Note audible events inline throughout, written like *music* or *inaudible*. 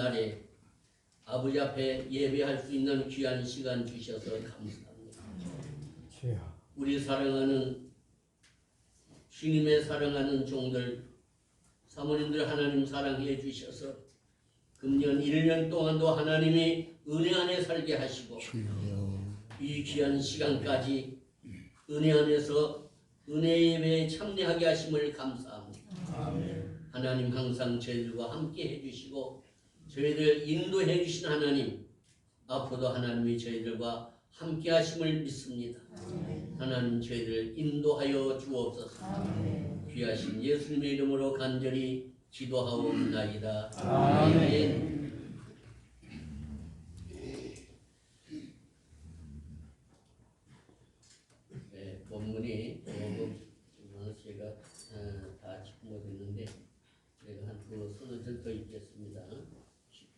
날에 아버지 앞에 예배할 수 있는 귀한 시간 주셔서 감사합니다. 우리 사랑하는 주님의 사랑하는 종들 사모님들 하나님 사랑해 주셔서 금년 1년 동안도 하나님이 은혜 안에 살게 하시고 이 귀한 시간까지 은혜 안에서 은혜 예배에 참여하게 하심을 감사합니다. 하나님 항상 저희들과 함께 해주시고 저희들 인도해 주신 하나님 앞으로도 하나님이 저희들과 함께 하심을 믿습니다. 하나님 저희들 인도하여 주옵소서. 귀하신 예수님의 이름으로 간절히 기도하옵나이다. 아멘. 네, 본문이 조금 지금 제가 어, 다것 있는데 제가 한두 서너 절더 읽겠습니다.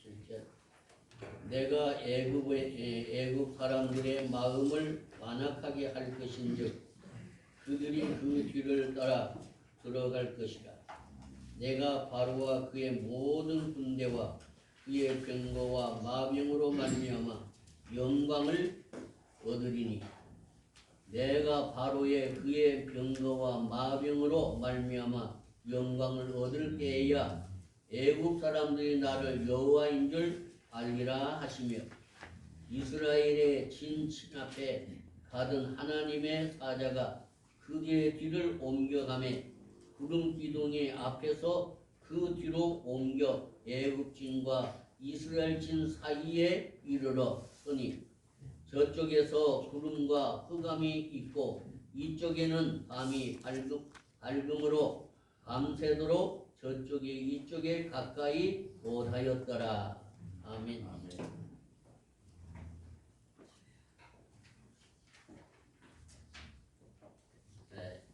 17절 내가 애굽의 애- 애굽 사람들의 마음을 완악하게 할 것인즉 그들이 그 뒤를 따라 들어갈 것이라. 내가 바로와 그의 모든 군대와 그의 병거와 마병으로 말미암아 영광을 얻으리니 내가 바로의 그의 병거와 마병으로 말미암아 영광을 얻을 때에야 애굽 사람들이 나를 여호와인 줄 알리라 하시며 이스라엘의 진친 앞에 가던 하나님의 사자가 그의 뒤를 옮겨가매 구름 기둥이 앞에서 그 뒤로 옮겨 애굽진과 이스라엘진 사이에 이르러 서니 저쪽에서 구름과 흑암이 있고 이쪽에는 밤이 밝음, 밝음으로 밤새도록 저쪽에 이쪽에 가까이 못하였더라. 아멘. 네.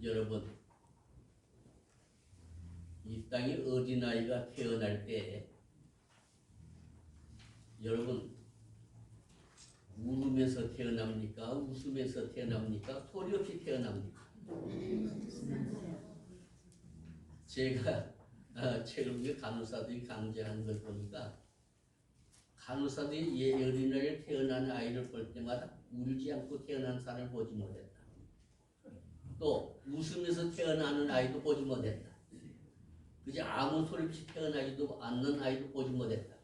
여러분, 이 땅에 어린아이가 태어날 때 여러분 울으면서 태어납니까? 웃으면서 태어납니까? 소리 없이 태어납니까? 제가 아, 최근에 간호사들이 강제하는 걸 보니까 간호사들이 예 어린아이를 태어난 아이를 볼 때마다 울지 않고 태어난 사람을 보지 못했다. 또 웃으면서 태어나는 아이도 보지 못했다. 그저 아무 소리 없이 태어나지도 않는 아이도 보지 못했다.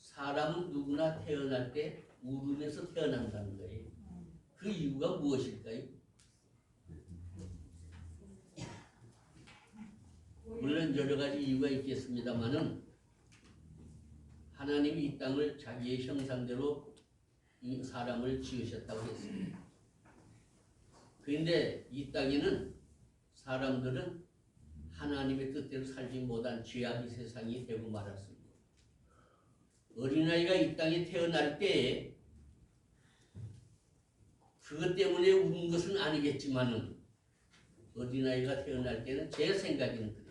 사람은 누구나 태어날 때 울으면서 태어난다는 거예요. 그 이유가 무엇일까요? 물론 여러 가지 이유가 있겠습니다만은 하나님이 이 땅을 자기의 형상대로 이 사람을 지으셨다고 했습니다. 그런데 이 땅에는 사람들은 하나님의 뜻대로 살지 못한 죄악의 세상이 되고 말았습니다. 어린아이가 이 땅에 태어날 때에 그것 때문에 우는 것은 아니겠지만은 어린아이가 태어날 때는 제 생각에는.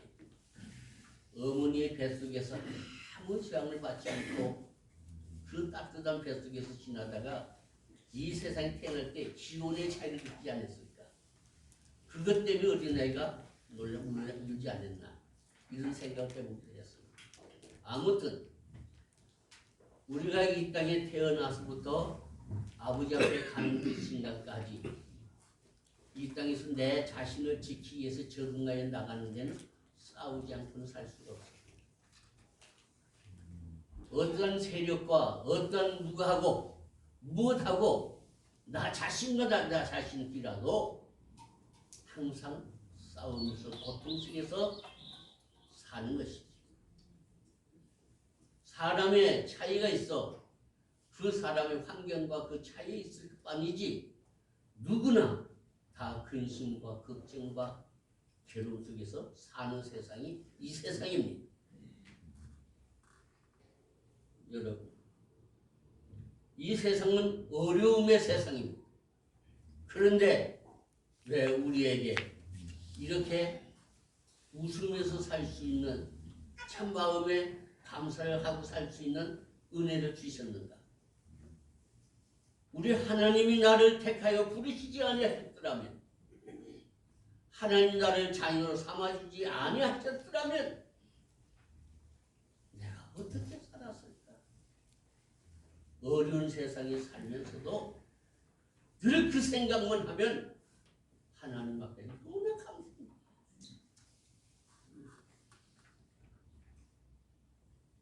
어머니의 뱃속에서 아무 지향을 받지 않고 그 따뜻한 뱃속에서 지나다가 이 세상에 태어날 때 지원의 차이를 느끼지 않았을까? 그것 때문에 어린아이가 놀라 울지 않았나? 이런 생각을 해보게 됐습니다. 아무튼 우리가 이 땅에 태어나서부터 아버지 앞에 가는 그 순간까지 이 땅에서 내 자신을 지키기 위해서 적응하여 나가는 데는 싸우지 않고는 살 수가 없어요. 어떤 세력과 어떤 누구하고 무엇하고 나 자신과 나, 나 자신끼라도 항상 싸우면서 고통 속에서 사는 것이지. 사람의 차이가 있어. 그 사람의 환경과 그 차이 있을 뿐이지. 누구나 다 근심과 걱정과 괴로움 속에서 사는 세상이 이 세상입니다. 여러분, 이 세상은 어려움의 세상입니다. 그런데 왜 우리에게 이렇게 웃으면서 살 수 있는 참 마음에 감사를 하고 살 수 있는 은혜를 주셨는가? 우리 하나님이 나를 택하여 부르시지 아니하였더라면 하나님 나라를 자녀로 삼아주지 아니하셨더라면 내가 어떻게 살았을까? 어려운 세상에 살면서도 늘 그 생각만 하면 하나님 앞에 너무나 감사합니다.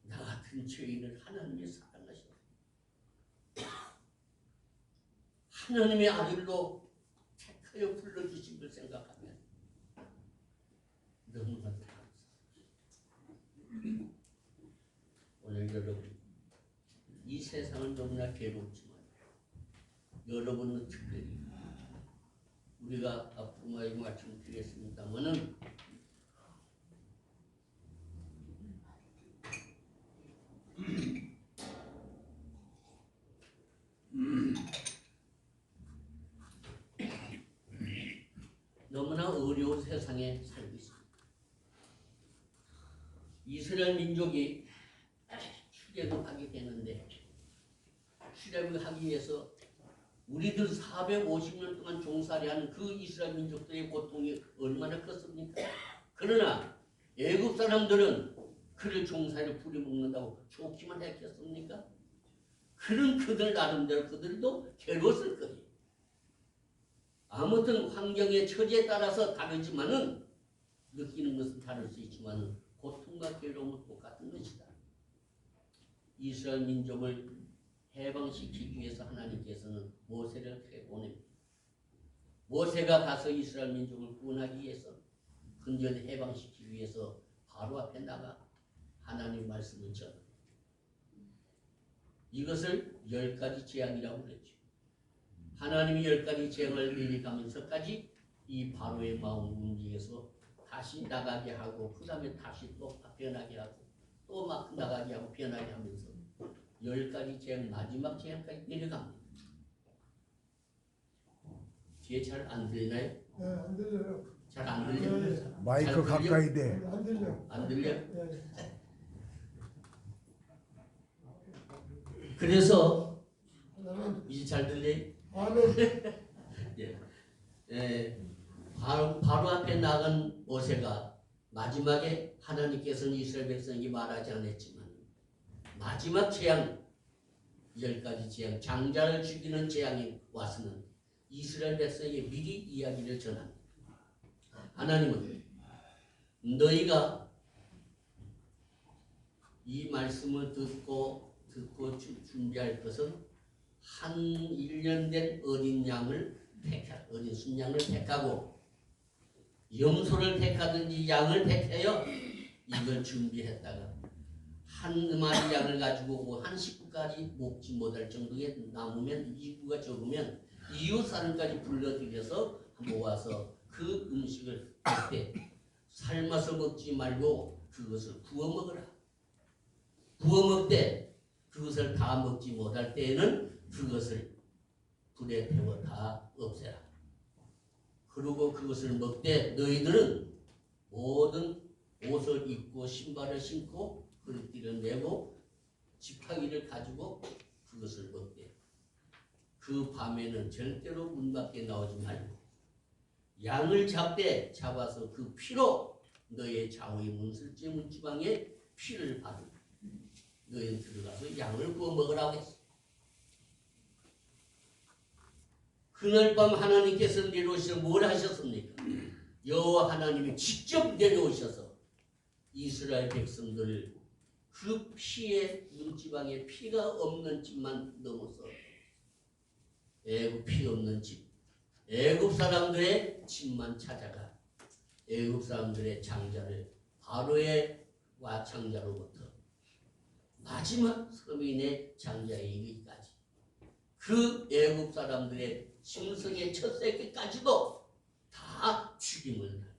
나 같은 죄인을 하나님이 사랑하셨다. 하나님의 아들로 택하여 불러주신 걸 생각하면 감사합니다. 오늘 여러분 이 세상은 너무나 괴롭지만 여러분은 특별히 우리가 앞으로 많이 말씀드리겠습니다만은 너무나 어려운 세상에 살고 있습니다. 이스라엘 민족이 출애굽 하게 되는데 출애굽 하기 위해서 우리들 450년 동안 종살이 하는 그 이스라엘 민족들의 고통이 얼마나 컸습니까? 그러나 애굽 사람들은 그를 종살이를 부려먹는다고 좋기만 했겠습니까? 그런 그들 나름대로 그들도 괴로웠을 거예요. 아무튼 환경의 처지에 따라서 다르지만은 느끼는 것은 다를 수 있지만 고통과 괴로움은 똑같은 것이다. 이스라엘 민족을 해방시키기 위해서 하나님께서는 모세를 보냅니다. 모세가 가서 이스라엘 민족을 구원하기 위해서 근전 해방시키기 위해서 바로 앞에 나가 하나님 말씀을 전. 이것을 열 가지 재앙이라고 그랬죠. 하나님이 열 가지 재앙을 내려가면서까지 이 바로의 마음 움직여서 다시 나가게 하고 그 다음에 다시 또 변하게 하고 또 막 나가게 하고 변하게 하면서 열 가지 재앙 마지막 재앙까지 내려갑니다. 뒤에 잘 안 들리나요? 네, 안 들려요. 잘 안 들려요? 네. 잘 마이크? 가까이 대. 네, 안 들려. 안 들려? 네. 그래서 하나는 이제 잘 들려요? 아멘. *laughs* 예. 예, 바로, 바로 앞에 나간 모세가 마지막에 하나님께서는 이스라엘 백성에게 말하지 않았지만 마지막 재앙 열 가지 재앙 장자를 죽이는 재앙이 와서는 이스라엘 백성에게 미리 이야기를 전합니다. 하나님은 너희가 이 말씀을 듣고 듣고 주- 준비할 것은 한 1년 된 어린 양을 택하, 어린 순양을 택하고 염소를 택하든지 양을 택하여 이걸 준비했다가 한 마리 양을 가지고 오고 한 식구까지 먹지 못할 정도에 남으면 이구가 적으면 이웃 사람까지 불러들여서 모아서 그 음식을 그때 삶아서 먹지 말고 그것을 구워 먹어라. 구워 먹되 그것을 다 먹지 못할 때에는 그것을 불에 태워 다 없애라. 그리고 그것을 먹되 너희들은 모든 옷을 입고 신발을 신고 허리띠를 메고 지팡이를 가지고 그것을 먹되 그 밤에는 절대로 문 밖에 나오지 말고 양을 잡되 잡아서 그 피로 너의 좌우의 문슬지 문지방에 피를 바르 너희는 들어가서 양을 구워 먹으라고 했어. 그날 밤 하나님께서 내려오셔서 뭘 하셨습니까? 여호와 하나님이 직접 내려오셔서 이스라엘 백성들을 그 피의 문지방에 피가 없는 집만 넘어서 애굽 피 없는 집, 애굽 사람들의 집만 찾아가 애굽 사람들의 장자를 바로의 와창자로부터 마지막 서민의 장자에 이르기까지 그 애굽 사람들의 심성의 첫 새끼까지도 다 죽임을 당했어요.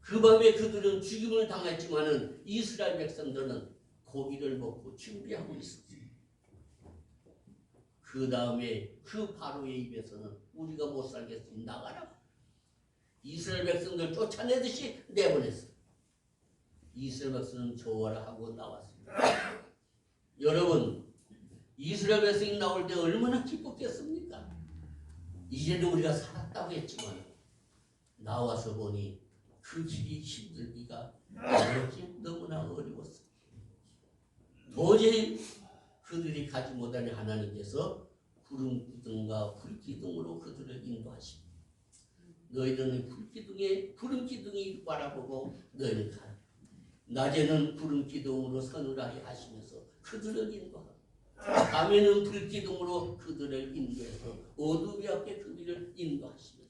그 밤에 그들은 죽임을 당했지만은 이스라엘 백성들은 고기를 먹고 준비하고 있었어요. 그 다음에 그 바로의 입에서는 우리가 못 살겠으니 나가라. 이스라엘 백성들 쫓아내듯이 내보냈어요. 이스라엘 백성은 좋아라 하고 나왔습니다. *laughs* 여러분 이스라엘 백성이 나올 때 얼마나 기뻤겠습니까? 이제는 우리가 살았다고 했지만 나와서 보니 그 길이 힘들기가 너무나 어려웠어. 도저히 그들이 가지 못하니 하나님께서 구름 기둥과 불 기둥으로 그들을 인도하시고 너희들은 불 기둥에 구름 기둥이 바라보고 너희는 가라. 낮에는 구름 기둥으로 서늘하게 하시면서 그들을 인도하라. 밤에는 불 기둥으로 그들을 인도해서 어둠이 없게 그들을 인도하시면서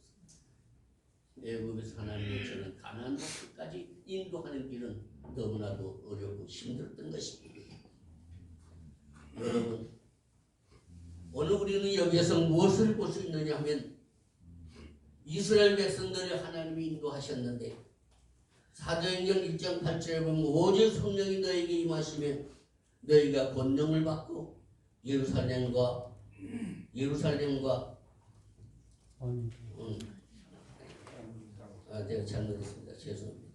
애굽에서 하나님의 저는 가나안 땅까지 인도하는 길은 너무나도 어렵고 힘들었던 것입니다. 여러분 오늘 우리는 여기에서 무엇을 볼 수 있느냐 하면 이스라엘 백성들을 하나님이 인도하셨는데 사도행전 1장 8절에 보면 오직 성령이 너에게 임하시면 너희가 권능을 받고 예루살렘과 예루살렘과 음, 아, 내가 잘못했습니다. 죄송합니다.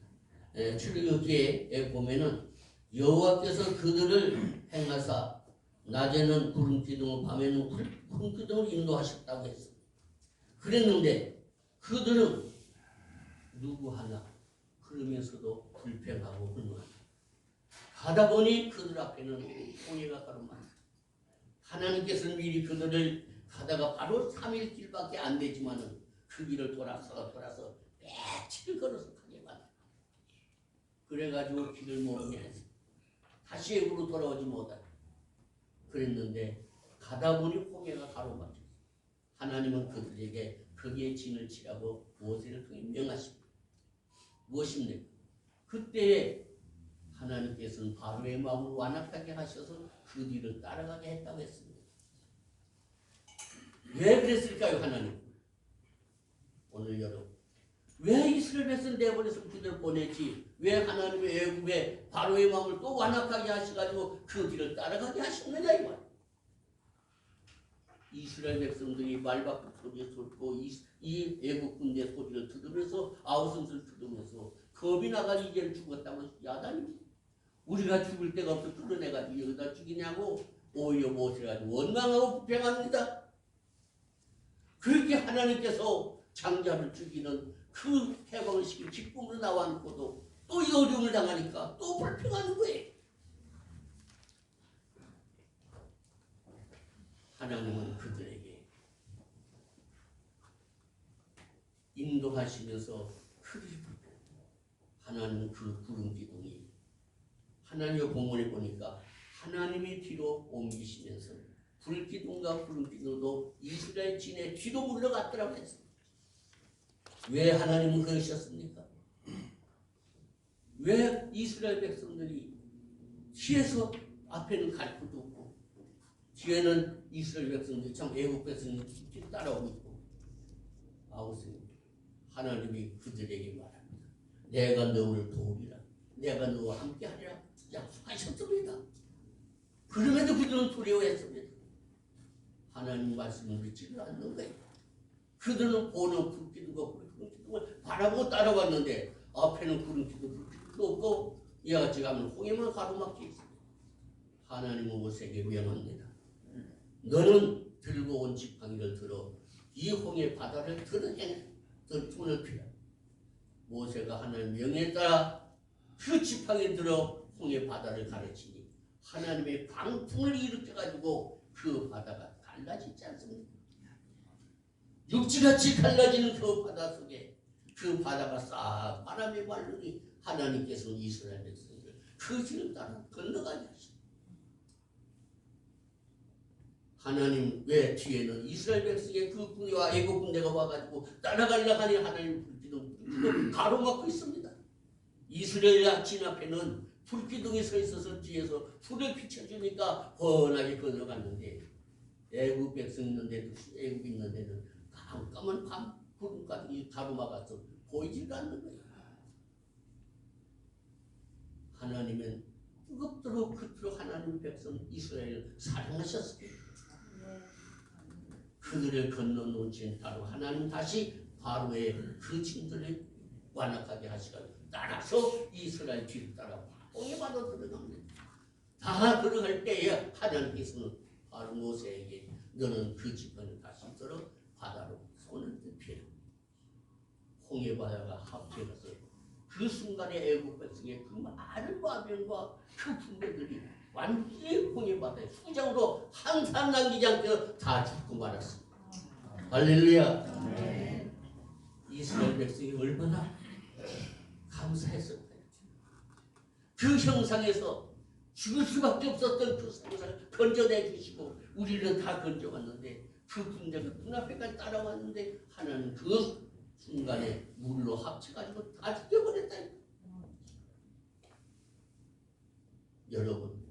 에, 출애굽기에 보면은 여호와께서 그들을 행하사 낮에는 구름 기둥을 밤에는 불- 구름 기둥을 인도하셨다고 했습니다. 그랬는데 그들은 누구 하나 그러면서도 불평하고 분노하다. 가다 보니 그들 앞에는 홍해가 가로막. 하나님께서는 미리 그들을 가다가 바로 3일 길밖에 안 되지만은 그 길을 돌아서 돌아서 며칠 걸어서 가게 만다. 그래가지고 길을 모르게 해서 다시 애굽으로 돌아오지 못하다. 그랬는데 가다 보니 홍해가 가로막혀. 하나님은 그들에게 거기에 진을 치라고 모세를 명하십니다. 무엇입니까? 그때에 하나님께서는 바로의 마음을 완악하게 하셔서 그 뒤를 따라가게 했다고 했습니다. 왜 그랬을까요, 하나님? 오늘 여러분, 왜 이스라엘 백성 내버려서 그들을 보냈지? 왜 하나님의 애굽에 바로의 마음을 또 완악하게 하셔가지고 그 뒤를 따라가게 하셨느냐 이 말. 이스라엘 백성들이 말밖에 소리에 듣고 이, 이 애국 군대 소리를 들으면서 아우성을 들으면서 겁이 나가지고 이제는 죽었다고 야단이 우리가 죽을 데가 없어 끌어내가지고 여기다 죽이냐고 오히려 모세가지고 원망하고 불평합니다. 그렇게 하나님께서 장자를 죽이는 그 해방을 시킨 기쁨으로 나와놓고도 또 이 어려움을 당하니까 또 불평하는 거예요. 하나님은 그들에게 인도하시면서 불평. 하나님은 그 구름 기둥이 하나님의 본문에 보니까 하나님이 뒤로 옮기시면서 불기둥과 구름기둥도 이스라엘 진의 뒤로 물러갔더라고 했습니다. 왜 하나님은 그러셨습니까? 왜 이스라엘 백성들이 뒤에서 앞에는 갈 곳도 없고 뒤에는 이스라엘 백성들이 참 애국 백성들이 뒤 따라오고 있고 아우스 하나님이 그들에게 말합니다. 내가 너를 도우리라. 내가 너와 함께 하리라. 약속하셨습니다. 그럼에도 그들은 두려워했습니다. 하나님 말씀을 믿지를 않는 거예요. 그들은 보는 불기둥과 불기둥을 바라보고 따라왔는데 앞에는 구름 기둥 불기둥도 없고 이와 같이 가면 홍해만 가로막혀 있습니다. 하나님은 모세에게 명합니다. 너는 들고 온 지팡이를 들어 이 홍해 바다를 들어내 손을 피라. 모세가 하나님 명에 따라 그 지팡이 들어 홍해 바다를 가르치니 하나님의 광풍을 일으켜 가지고 그 바다가 갈라지지 않습니다. 육지같이 갈라지는 그 바다 속에 그 바다가 싹 바람에 말르니 하나님께서는 이스라엘 백성들 그 길을 따라 건너가게. 하나님 왜 뒤에는 이스라엘 백성의 그 군대와 애국 군대가 와가지고 따라가려고 하니 하나님 불기둥 가로막고 있습니다. 이스라엘 진 앞에는 불기둥이 서 있어서 뒤에서 불을 비춰주니까 훤하게 건너갔는데 애국 백성 있는데도 애국 있는데는 깜깜한 밤 구름 같은 가로막아서 보이지도 않는 거예요. 하나님은 뜨겁도록 그토록 하나님 백성 이스라엘을 사랑하셨습니다. 그들을 건너놓은 바로 하나님 다시 바로의 그 짐들을 완악하게 하시고 따라서 이스라엘 뒤를 따라 홍해 바다 들어갑니다. 다 들어갈 때에 하나님께서는 바로 모세에게 너는 그 다시 들어 바다로 손을 펴라. 홍해 바다가 합쳐져서 그 순간에 애국 백성의 그 많은 과병과 그 군대들이 완전히 홍해 바다에 수장으로 한 사람 남기지 않고 다 죽고 말았습니다. 할렐루야. 이스라엘 백성이 얼마나 감사했을까요? 그 형상에서 죽을 수밖에 없었던 그 상상을 건져내 주시고 우리는 다 건져왔는데 그 군대가 눈앞에까지 따라왔는데 하나는 그 순간에 물로 합쳐가지고 다 죽여버렸다. 여러분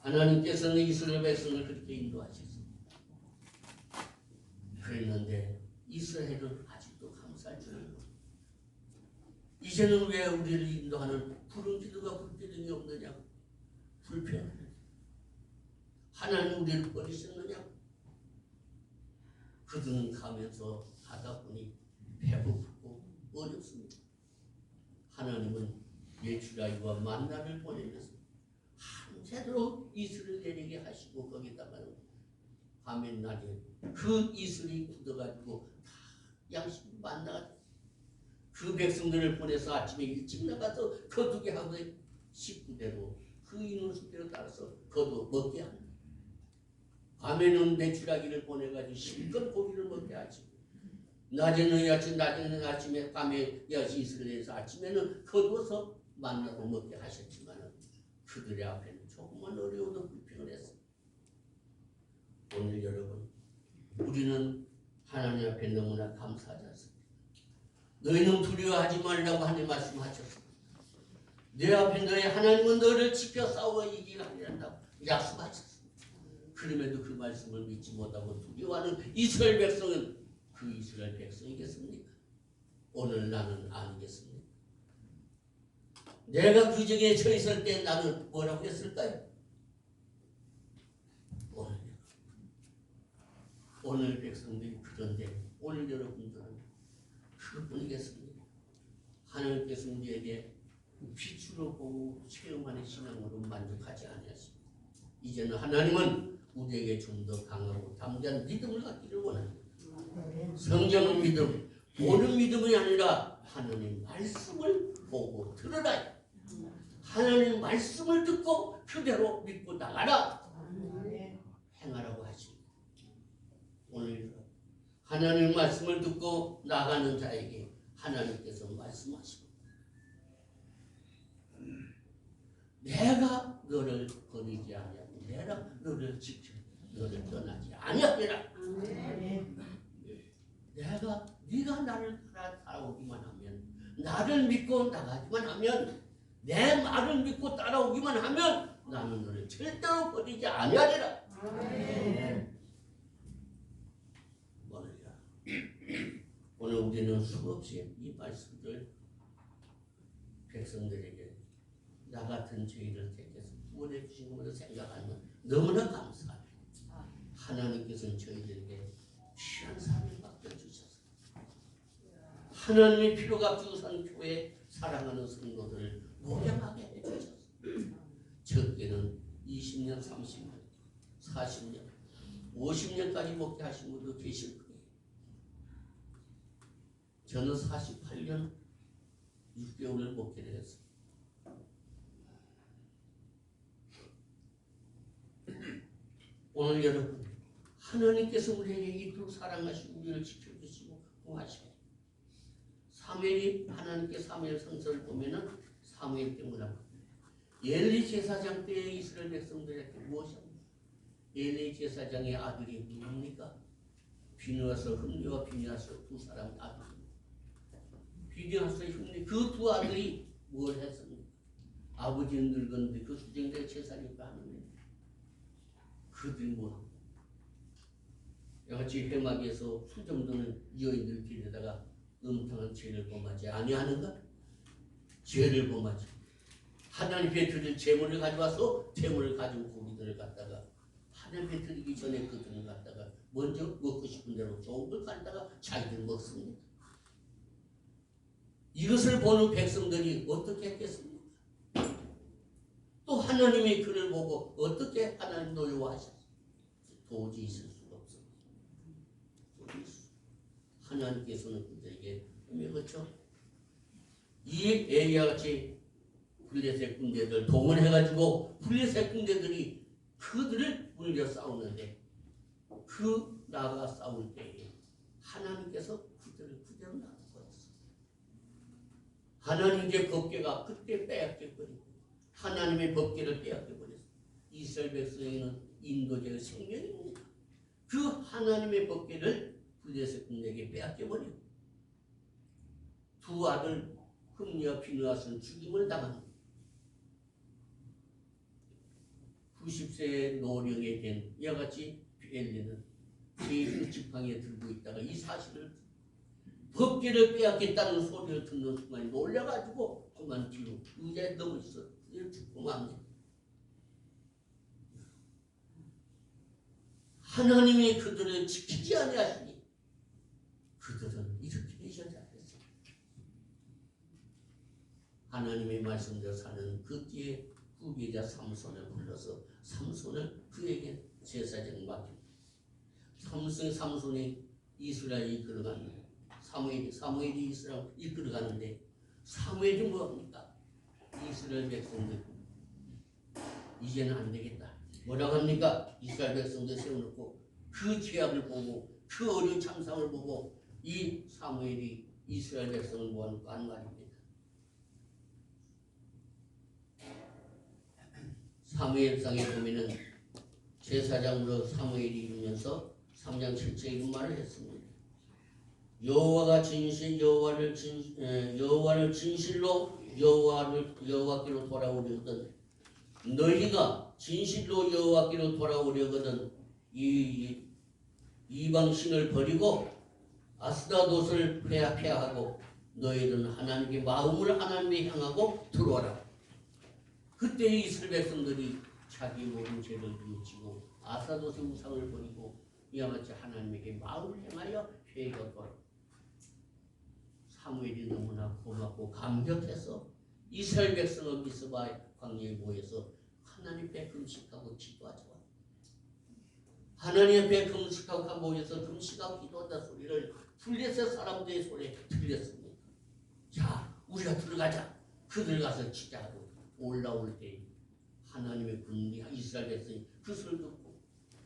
하나님께서는 이스라엘 백성을 그렇게 인도하셨습니다. 그랬는데 이스라엘은 아직도 감사할 줄은 이제는 왜 우리를 인도하는 기도가 불기둥이 없느냐? 불편하냐? 하나님 우리를 버리셨느냐? 그들은 가면서 하다 보니 배고프고 어렵습니다. 하나님은 예추라이와 만나를 보내면서 밤새도록 이슬을 내리게 하시고 거기다가는 밤에 낮에 그 이슬이 굳어가지고 다 양식 만나가 그 백성들을 보내서 아침에 일찍 나가서 거두게 하고 식구대로 그 인원수대로 따라서 거두 먹게 합니다. 밤에는 메추라기를 보내가지고 실컷 고기를 먹게 하지. 낮에는 야채, 낮에는 아침에, 밤에 야채 이슬에서 아침에는 거두어서 만나고 먹게 하셨지만 그들의 앞에는 조금만 어려워도 불평을 했어. 오늘 여러분, 우리는 하나님 앞에 너무나 않습니까? 너희는 두려워하지 말라고 하나님 말씀하셨습니다. 내 앞에 너희 하나님은 너를 지켜 싸워 이기게 하리란다고 약속하셨습니다. 그럼에도 그 말씀을 믿지 못하고 두려워하는 이스라엘 백성은 그 이스라엘 백성이겠습니까? 오늘 나는 아니겠습니까? 내가 그 중에 저 있을 때 나는 뭐라고 했을까요? 오늘 백성들이 그런데 오늘 여러분들 은 그뿐이겠습니다. 하나님께서 우리에게 빛으로 보고 체험하는 신앙으로 만족하지 아니하십니다. 이제는 하나님은 우리에게 좀 더 강하고 담대한 믿음을 갖기를 원합니다. 성경은 믿음, 보는 믿음이 아니라 하나님 말씀을 보고 들으라. 하나님 말씀을 듣고 그대로 믿고 나가라. 행하라고 하십니다. 오늘 하나님 말씀을 듣고 나가는 자에게 하나님께서 말씀하십니다. 내가 너를 버리지 아니하고 내가 너를 지켜 너를 떠나지 아니하리라. 내가 네가 나를 따라 따라오기만 하면 나를 믿고 나가기만 하면 내 말을 믿고 따라오기만 하면 나는 너를 절대로 버리지 아니하리라. 오늘이라 오늘 우리는 수없이 이 말씀들 백성들에게 나 같은 죄인을 택해서 구원해 주신 것을 생각하면 너무나 감사합니다. 하나님께서는 저희들에게 귀한 삶을 맡겨주셔서 하나님의 피로가 주산 교회 사랑하는 성도들을 목양하게 해주셔서 적게는 20년, 30년, 40년, 50년까지 먹게 하신 분도 계실 거예요. 저는 48년 6개월을 먹기를 했어요. 오늘 여러분 하나님께서 우리에게 이토록 사랑하시고 우리를 지켜주시고 공하시고 사무엘이 하나님께 사무엘 성서를 보면은 사무엘 때 뭐라고 엘리 제사장 때 이스라엘 백성들에게 무엇입니까? 엘리 제사장의 아들이 누굽니까? 비누아서 흠리와 비누아서 두 사람 아들 입니다. 비누아서 흠리 그두 아들이 뭘 했습니까? 아버지는 늙었는데 그 수정대 제사니까 하는 거예요. 그들이 뭐 여같이 회막에서 수정도는 여인들 길에다가 음탕한 죄를 범하지 아니하는가? 죄를 범하지. 하나님께 드릴 재물을 가져와서 재물을 가진 고기들을 갖다가 하나님께 드리기 전에 그들을 갖다가 먼저 먹고 싶은 대로 좋은 걸 갖다가 자기들 먹습니다. 이것을 보는 백성들이 어떻게 했겠습니까? 또 하나님이 그를 보고 어떻게 하나님 노여워하셨어요? 도저히 있을 수가 없습니다. 하나님께서는 그들에게 그렇죠? 이 에리야 같이 블레셋 군대들 동원해가지고 블레셋 군대들이 그들을 물려 싸우는데 그 나가 싸울 때에 하나님께서 그들을 그대로 놔둬버렸어. 하나님의 법궤가 그때 빼앗겨 버리고 하나님의 법궤를 빼앗겨 버렸어. 이스라엘 백성에는 인도제의 생명입니다. 그 하나님의 법궤를 블레셋 군대에게 빼앗겨버리고 두 아들 흠리와 비누아스는 죽임을 당합니다. 90세의 노령에 된 이와 같이 엘리는 예수 지팡이에 들고 있다가 이 사실을 법계를 빼앗겠다는 소리를 듣는 순간 놀라가지고 그만 뒤로 의자에 누워 있어 죽고 맙니다. 하나님이 그들을 지키지 아니하시니 그들은 이렇게 되셔야 됐어. 하나님의 말씀대로 사는 그 뒤에 후계자 삼손을 불러서 삼손을 그에게 제사장을 맡깁니다. 삼손 삼손이 이스라엘 이끌어가는 사무엘이 사무엘이 이스라엘 이끌어가는데 사무엘이 뭐합니까? 이스라엘 백성들 이제는 안 되겠다. 뭐라고 합니까? 이스라엘 백성들 세워놓고 그 죄악을 보고 그 어려운 참상을 보고 이 사무엘이 이스라엘 백성을 모아놓고 한 말입니다. 사무엘상에 보면은 제사장으로 사무엘이 이루면서 3장 7절 이런 말을 했습니다. 여호와가 진실 여호와를 진 에, 여호와를 진실로 여호와를 여호와께로 돌아오려거든 너희가 진실로 여호와께로 돌아오려거든 이, 이 이방 신을 버리고 아스다롯을 폐하고 너희들은 하나님의 마음을 하나님에 향하고 들어와라. 그때 이스라엘 백성들이 자기 모든 죄를 뉘우치고 아사도의 우상을 버리고 이와 같이 하나님에게 마음을 향하여 회개하고 사무엘이 너무나 고맙고 감격해서 이스라엘 백성을 미스바 광야에 모여서 하나님 앞에 금식하고 기도하죠. 하나님 앞에 금식하고 모여서 금식하고 기도한다 소리를 블레셋 사람들의 소리에 들렸습니다. 자, 우리가 들어가자. 그들 가서 치자고 올라올 때 하나님의 군대 이스라엘 백성이 그 소리를 듣고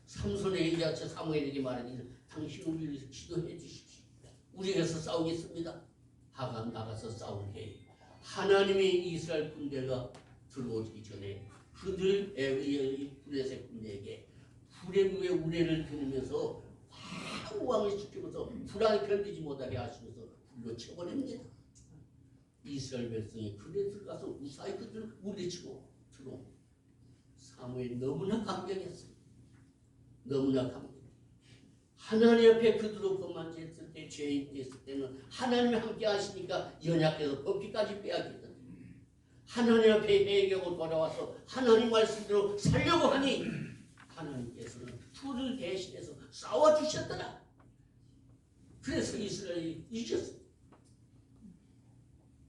삼손에게 이제 사무엘에게 말하기를 당신 우리를 기도해 주십시오. 우리에게서 싸우겠습니다. 하가 나가서 싸울게 하나님의 이스라엘 군대가 들어오기 전에 그들 블레셋 군대에게 불의 위에 우레를 들으면서 막 왕을 시키면서 불안을 견디지 못하게 하시면서 불로 쳐버립니다. 이스라엘 백성이 그에 들어가서 무사히 그들을 우리치고 들어옵니다. 사무엘 너무나 감격했어요. 너무나 감격. 하나님 앞에 그들로 거만졌을 때, 죄인 됐을 때는 하나님이 함께 하시니까 연약해서 법기까지 빼앗겼거든요. 하나님 앞에 회개하고 돌아와서 하나님 말씀대로 살려고 하니 하나님께서는 풀을 대신해서 싸워주셨더라. 그래서 이스라엘이 이겼어요.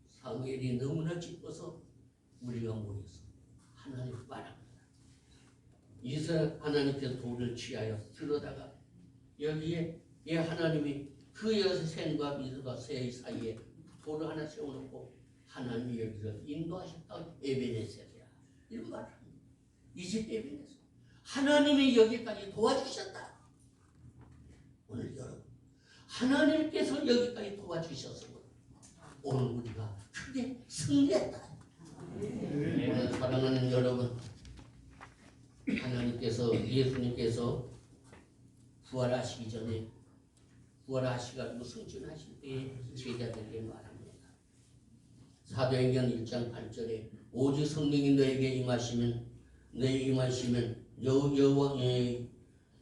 사무엘이 너무나 기뻐서 우리가 모여서 하나님 바랍니다. 이스라엘 하나님께서 돌을 취하여 들어다가 여기에 예 하나님이 그 여생과 미스가 새 사이에 돌을 하나 세워놓고 하나님이 여기서 인도하셨다 에베네셀이야 이런. 이제 에베네셀 하나님이 여기까지 도와주셨다. 오늘 여러분 하나님께서 여기까지 도와주셔서 오늘 우리가 크게 승리했다. 오늘 사랑하는 여러분 하나님께서 예수님께서 부활하시기 전에 부활하시가지고 승천하실 때 제자들에게 말합니다. 사도행전 1장 8절에 오직 성령이 너에게 임하시면 너에게 임하시면 여 여호와 예,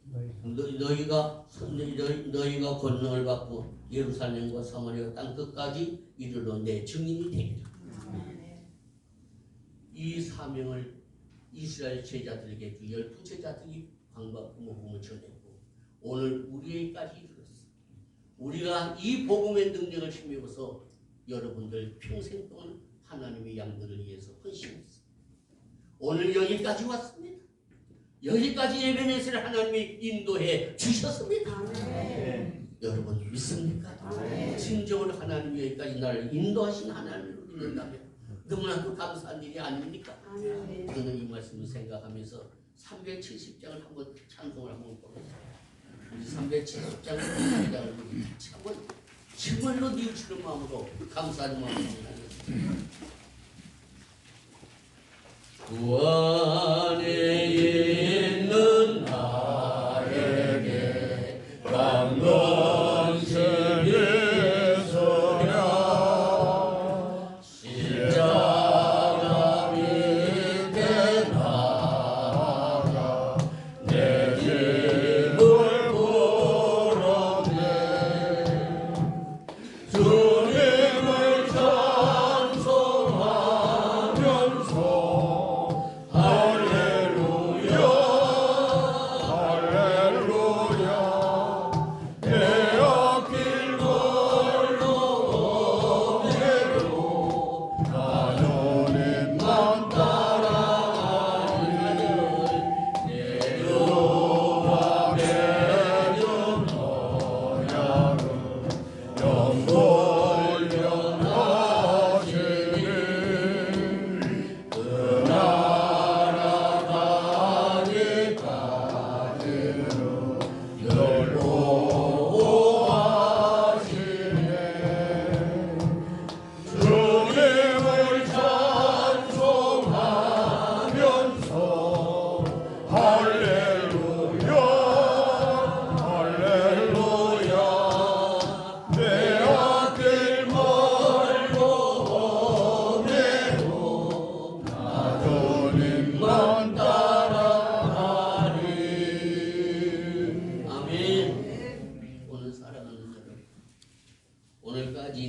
너, 너희가 너희, 너희 가 권능을 받고 예루살렘과 사마리아 땅 끝까지 이르러 내 증인이 되리라. 이 사명을 이스라엘 제자들에게 주 열두 제자들이 복음을 전했고 오늘 우리에게까지 이르렀어. 우리가 이 복음의 능력을 힘입어서 여러분들 평생 동안 하나님의 양들을 위해서 헌신했어. 오늘 여기까지 왔습니다. 여기까지 예배내시를 하나님이 인도해 주셨습니다. 여러분 믿습니까? 진정으로 하나님 여기까지 나를 인도하신 하나님을 믿는다면 너무나도 감사한 일이 아닙니까? 저는 이 말씀을 생각하면서 370장을 한번 찬송을 한번 보겠습니다. 우리 370장을 찬송을 같이 한번 정말로 뉘우치는 마음으로 감사하는 마음으로 하겠습니다. 구 안에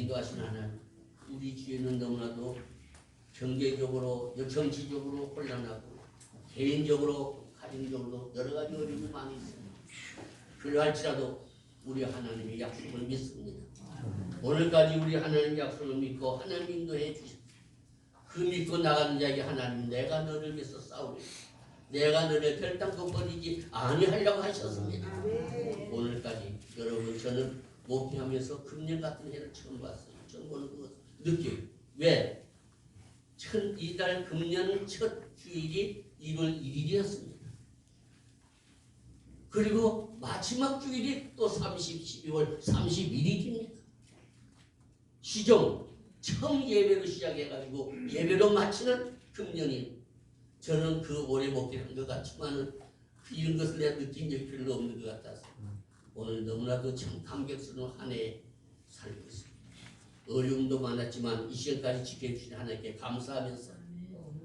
인도하신 하나님 우리 주위는 너무나도 경제적으로 정치적으로 혼란하고 개인적으로 가정적으로 여러 가지 어려움이 많이 있습니다. 그러할지라도 우리 하나님의 약속을 믿습니다. 오늘까지 우리 하나님의 약속을 믿고 하나님 인도해 주셨다. 그 믿고 나가는 자에게 하나님 내가 너를 위해서 싸우리 내가 너를 결단코 버리지 아니하려고 하셨습니다. 오늘까지 여러분 저는 목회하면서 금년 같은 해를 처음 봤어요. 처음 보는 것 느껴요. 왜? 첫 이달 금년 첫 주일이 1월 1일이었습니다. 그리고 마지막 주일이 또 30, 12월 31일입니다. 시종 처음 예배로 시작해가지고 예배로 마치는 금년이 저는 그 오래 목회한 것 같지만은 이런 것을 내가 느낀 적이 별로 없는 것 같아서 오늘 너무나도 참 감격스러운 한 해 살고 있습니다. 어려움도 많았지만 이 시간까지 지켜주신 하나님께 감사하면서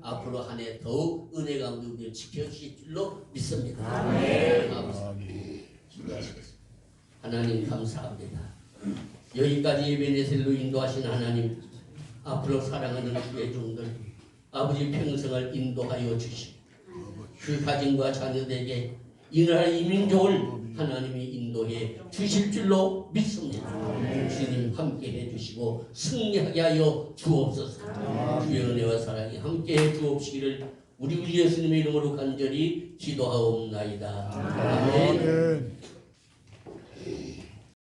앞으로 한 해 더욱 은혜 가운데 우리를 지켜주실 줄로 믿습니다. 아멘. 기도하시겠습니다. 하나님 감사합니다. 여기까지 예배네셀로 인도하신 하나님 앞으로 사랑하는 주의 종들 아버지 평생을 인도하여 주시고 그 가정과 자녀들에게 이 나라 이 민족을 하나님이 인도해 주실 줄로 믿습니다. 주님 함께 해 주시고 승리하게 하여 주옵소서. 주의 은혜와 사랑이 함께 해 주옵시기를 우리 우 예수님의 이름으로 간절히 기도하옵나이다. 아멘. 아멘.